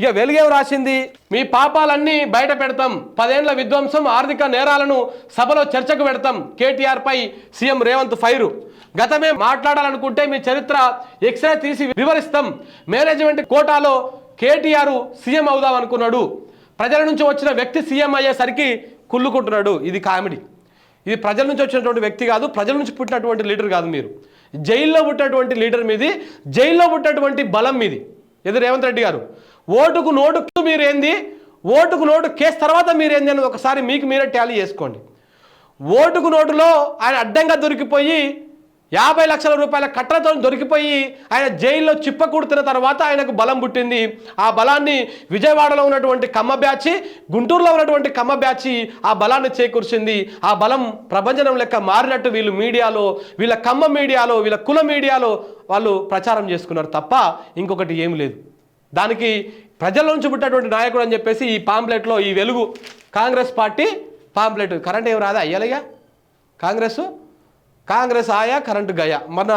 ఇక వెలుగేం రాసింది? మీ పాపాలన్నీ బయట పెడతాం. పదేండ్ల విధ్వంసం ఆర్థిక నేరాలను సభలో చర్చకు పెడతాం. కేటీఆర్ పై సీఎం రేవంత్ ఫైరు. గతమే మాట్లాడాలనుకుంటే మీ చరిత్ర ఎక్స్రే తీసి వివరిస్తాం. మేనేజ్మెంట్ కోటాలో కేటీఆర్ సీఎం అవుదాం అనుకున్నాడు. ప్రజల నుంచి వచ్చిన వ్యక్తి సీఎం అయ్యేసరికి కుళ్ళుకుంటున్నాడు. ఇది కామెడీ. ఇది ప్రజల నుంచి వచ్చినటువంటి వ్యక్తి కాదు ప్రజల నుంచి పుట్టినటువంటి లీడర్ కాదు మీరు. జైల్లో పుట్టినటువంటి లీడర్ మీది జైల్లో పుట్టినటువంటి బలం మీది. ఎదు రేవంత్ రెడ్డి గారు. ఓటుకు నోటుకు మీరేంది? ఓటుకు నోటు కేసు తర్వాత మీరేంది అనేది ఒకసారి మీకు మీరే ట్యాలీ చేసుకోండి. ఓటుకు నోటులో ఆయన అడ్డంగా దొరికిపోయి యాభై లక్షల రూపాయల కట్టలతో దొరికిపోయి ఆయన జైల్లో చిప్పకూడుతున్న తర్వాత ఆయనకు బలం పుట్టింది. ఆ బలాన్ని విజయవాడలో ఉన్నటువంటి కమ్మ బ్యాచి గుంటూరులో ఉన్నటువంటి కమ్మ బ్యాచి ఆ బలాన్ని చేకూర్చింది. ఆ బలం ప్రపంచం లెక్క మారినట్టు వీళ్ళు మీడియాలో వీళ్ళ కమ్మ మీడియాలో వీళ్ళ కుల మీడియాలో వాళ్ళు ప్రచారం చేసుకున్నారు తప్ప ఇంకొకటి ఏం లేదు. దానికి ప్రజల నుంచి పుట్టినటువంటి నాయకుడు అని చెప్పేసి ఈ పాంప్లెట్లో ఈ వెలుగు కాంగ్రెస్ పార్టీ పాంప్లెట్. కరెంట్ ఏం రాదా? అయ్యాలిగా? కాంగ్రెస్? కాంగ్రెస్ ఆయా కరెంటు గయా. మొన్న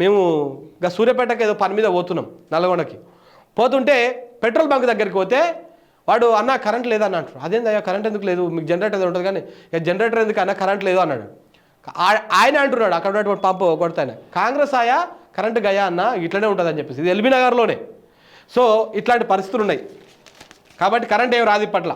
మేము ఇక సూర్యాపేటకి ఏదో పని మీద పోతున్నాం నల్గొండకి. పోతుంటే పెట్రోల్ బంక్ దగ్గరికి పోతే వాడు అన్న కరెంట్ లేదని అంటారు. అదేంది అయ్యా కరెంట్ ఎందుకు లేదు? మీకు జనరేటర్ ఏదో ఉంటుంది కానీ ఇక జనరేటర్ ఎందుకు అన్న కరెంట్ లేదు అన్నాడు. ఆయన అంటున్నాడు అక్కడ ఉన్నటువంటి పంపు కొడతాయన. కాంగ్రెస్ ఆయా కరెంటు గయా అన్న ఇట్లనే ఉంటుంది అని చెప్పేసి. ఇది ఎల్బీ నగర్లోనే. సో ఇట్లాంటి పరిస్థితులు ఉన్నాయి. కాబట్టి కరెంట్ ఏం రాదు ఇప్పట్ల.